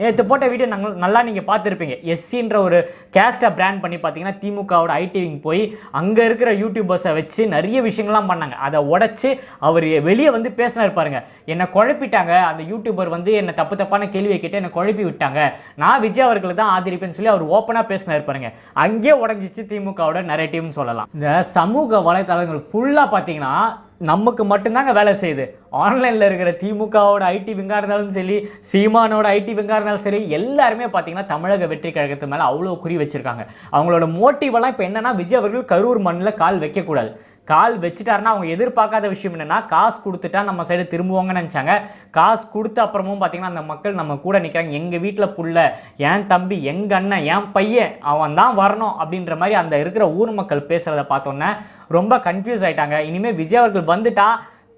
நேற்று போட்ட வீடியோ நாங்கள் நல்லா நீங்கள் பார்த்துருப்பீங்க. எஸ்சின்ற ஒரு கேஸ்ட்டை பிராண்ட் பண்ணி பார்த்தீங்கன்னா திமுகவோட ஐடி விங் போய் அங்கே இருக்கிற யூடியூபர்ஸை வச்சு நிறைய விஷயங்கள்லாம் பண்ணாங்க. அதை உடச்சி அவர் வெளியே வந்து பேசினார் பாருங்க. என்னை குழப்பிட்டாங்க. அந்த யூடியூபர் வந்து என்னை தப்பு தப்பான கேள்வியை கேட்டு என்னை குழப்பி விட்டாங்க. நான் விஜய் அவர்களை தான் ஆதரிப்பேன்னு சொல்லி அவர் ஓப்பனாக பேசினார் பாருங்க. அங்கேயே உடஞ்சிச்சு திமுகவோட நரேட்டிவ்னு சொல்லலாம். இந்த சமூக வலைத்தளங்கள் ஃபுல்லாக பார்த்தீங்கன்னா நமக்கு மட்டும்தாங்க வேலை செய்யுது. ஆன்லைனில் இருக்கிற திமுகவோட ஐடி விங்காக இருந்தாலும் சரி சீமானோட ஐடி விங்காக இருந்தாலும் சரி எல்லாருமே பார்த்தீங்கன்னா தமிழக வெற்றி கழகத்து மேலே அவ்வளோ குறி வச்சுருக்காங்க. அவங்களோட மோட்டிவெல்லாம் இப்போ என்னன்னா விஜய் அவர்கள் கரூர் மண்ணில் கால் வைக்கக்கூடாது. கால் வச்சுட்டாருன்னா அவங்க எதிர்பார்க்காத விஷயம் என்னென்னா காசு கொடுத்துட்டா நம்ம சைடு திரும்புவாங்கன்னு நினச்சாங்க. காசு கொடுத்த அப்புறமும் பார்த்திங்கன்னா அந்த மக்கள் நம்ம கூட நிற்கிறாங்க எங்கள் வீட்டில் புள்ள என் தம்பி எங்கள் அண்ணன் என் பையன் அவன் தான் வரணும் அப்படின்ற மாதிரி அந்த இருக்கிற ஊர் மக்கள் பேசுகிறத பார்த்தோன்னே ரொம்ப கன்ஃபியூஸ் ஆகிட்டாங்க இனிமேல் விஜய் அவர்கள் வந்துட்டா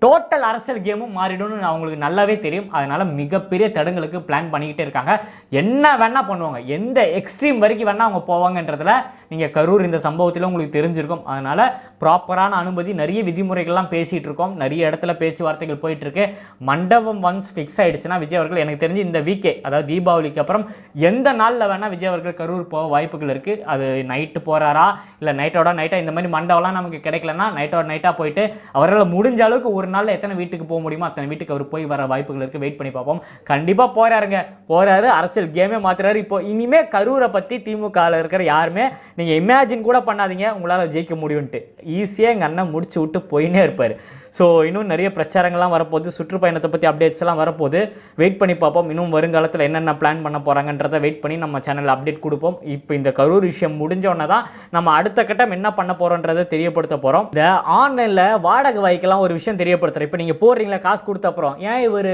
டோட்டல் அரசியல் கேமும் மாறிடும்னு அவங்களுக்கு நல்லாவே தெரியும். அதனால் மிகப்பெரிய தடங்களுக்கு பிளான் பண்ணிக்கிட்டே இருக்காங்க. என்ன வேணால் பண்ணுவாங்க. எந்த எக்ஸ்ட்ரீம் வரைக்கும் வேணால் அவங்க போவாங்கன்றதுல நீங்கள் கரூர் இந்த சம்பவத்தில் உங்களுக்கு தெரிஞ்சிருக்கும். அதனால் ப்ராப்பரான அனுமதி நிறைய விதிமுறைகள்லாம் பேசிகிட்டு இருக்கோம். நிறைய இடத்துல பேச்சுவார்த்தைகள் போயிட்டுருக்கு. மண்டபம் ஒன்ஸ் ஃபிக்ஸ் ஆகிடுச்சுன்னா விஜய் அவர்கள் எனக்கு தெரிஞ்சு இந்த வீக்கே அதாவது தீபாவளிக்கு அப்புறம் எந்த நாளில் வேணால் விஜய் அவர்கள் கரூர் போக வாய்ப்புகள் இருக்குது அது நைட்டு போகிறாரா இல்லை நைட்டோட நைட்டாக இந்த மாதிரி மண்டபம்லாம் நமக்கு கிடைக்கலன்னா நைட்டோட நைட்டாக போயிட்டு அவரால் முடிஞ்ச அளவுக்கு ஒரு நாளில் எத்தனை வீட்டுக்கு போக முடியுமோ அத்தனை வீட்டுக்கு அவர் போய் வர வாய்ப்புகள் இருக்குது வெயிட் பண்ணி பார்ப்போம். கண்டிப்பாக போகிறாருங்க போகிறாரு அரசியல் கேமே மாற்றுறாரு இப்போ இனிமேல் கரூரை பற்றி திமுகவில் இருக்கிற யாருமே நீங்கள் இமேஜின் கூட பண்ணாதீங்க. உங்களால் ஜெயிக்க முடியும்ன்ட்டு. ஈஸியாக எங்கள் அண்ணன் முடிச்சு விட்டு போயின்னே இருப்பார். ஸோ இன்னும் நிறைய பிரச்சாரங்கள்லாம் வரப்போகுது. சுற்றுப்பயணத்தை பற்றி அப்டேட்ஸ் எல்லாம் வரப்போகுது. வெயிட் பண்ணி பார்ப்போம். இன்னும் வருங்காலத்தில் என்னென்ன பிளான் பண்ண போகிறாங்கன்றத வெயிட் பண்ணி நம்ம சேனலில் அப்டேட் கொடுப்போம். இப்போ இந்த கரூர் விஷயம் முடிஞ்சோடனே தான் நம்ம அடுத்த கட்டம் என்ன பண்ண போகிறோன்றதை தெரியப்படுத்த போகிறோம் இந்த ஆன்லைனில் வாடகை வாய்க்கெல்லாம் ஒரு விஷயம் தெரியப்படுத்துகிறேன் இப்போ நீங்கள் போடுறீங்களா? காசு கொடுத்த அப்புறம். ஏன் இவர்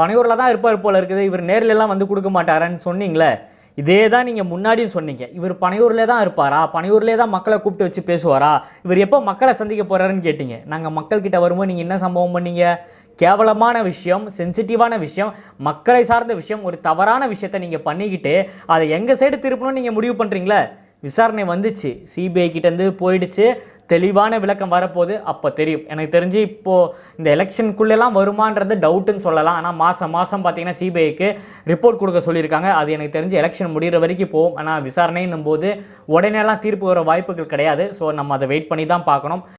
பனையூரில் தான் இருப்பார் போல இருக்குது. இவர் நேர்ல எல்லாம் வந்து கொடுக்க மாட்டாரான்னு சொன்னீங்களே? இதே தான் நீங்கள் முன்னாடியும் சொன்னீங்க. இவர் பனையூரில் தான் இருப்பாரா? பனையூரில் தான் மக்களை கூப்பிட்டு வச்சு பேசுவாரா? இவர் எப்போ மக்களை சந்திக்க போகிறாருன்னு கேட்டீங்க. நாங்கள் மக்கள்கிட்ட வரும்போது நீங்கள் என்ன சம்பவம் பண்ணீங்க? கேவலமான விஷயம் சென்சிட்டிவான விஷயம் மக்களை சார்ந்த விஷயம் ஒரு தவறான விஷயத்தை நீங்கள் பண்ணிக்கிட்டு அதை எங்கள் சைடு திருப்பணும்னு நீங்கள் முடிவு பண்ணுறீங்களே விசாரணை வந்துச்சு. சிபிஐ கிட்டேருந்து போயிடுச்சு. தெளிவான விளக்கம் வரப்போகுது. அப்போ தெரியும். எனக்கு தெரிஞ்சு இப்போது இந்த எலெக்ஷனுக்குள்ளெல்லாம் வருமான்றது டவுட்டுன்னு சொல்லலாம். ஆனால் மாதம் மாதம் பார்த்தீங்கன்னா சிபிஐக்கு ரிப்போர்ட் கொடுக்க சொல்லியிருக்காங்க. அது எனக்கு தெரிஞ்சு எலெக்ஷன் முடிகிற வரைக்கும் போகும். ஆனால் விசாரணைன்னும் போது உடனேலாம் தீர்ப்பு வர வாய்ப்புகள் கிடையாது. ஸோ நம்ம அதை வெயிட் பண்ணி தான் பார்க்கணும்.